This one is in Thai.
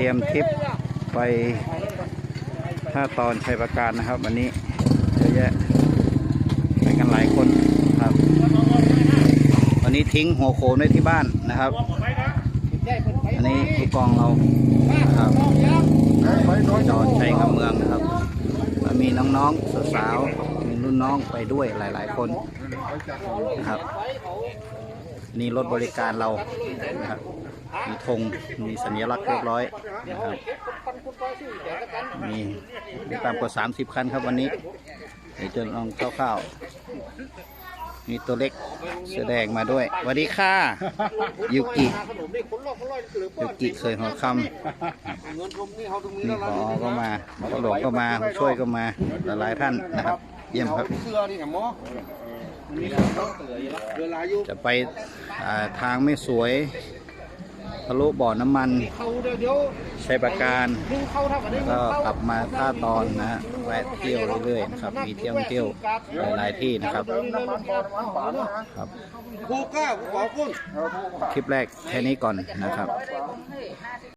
เตรียมทริปไปท่าตอนชัยประการนะครับ วันนี้เยอะแยะไปกันหลายคนครับ วันนี้ทิ้งหัวโขนไว้ที่บ้านนะครับ อันนี้ผู้กองเราครับจอดชัยคำเมืองนะครับมีน้องๆสาวๆมีรุ่นน้องไปด้วยหลาย ๆ คนนะครับ นี่รถบริการเรานะครับมีธงมีสัญลักษณ์เรียบร้อยนะครับมีมีตามกว่า 30 คันครับวันนี้เดี๋ยวจะลองคร่าวๆมีตัวเล็กเสื้อแดงมาด้วยสวัสดีค่ะยูกิยูกิเคยหัวคำนี่อก็มาหมอหลวงก็มาช่วยก็มาหลายท่านนะครับ เยี่ยมครับจะไป ทางไม่สวยทะลุบ่อน้ำมันเขาเดี๋ยวเดี๋ยวชัยประการดึงเข้าเท่ากันได้ก็กลับมาท่าตอนนะฮะแวะเที่ยวเรื่อยๆนะครับมีเที่ยวเที่ยวหลายๆที่นะครับครับครูกล้าครูขอคุณคลิปแรกแค่นี้ก่อนนะครับ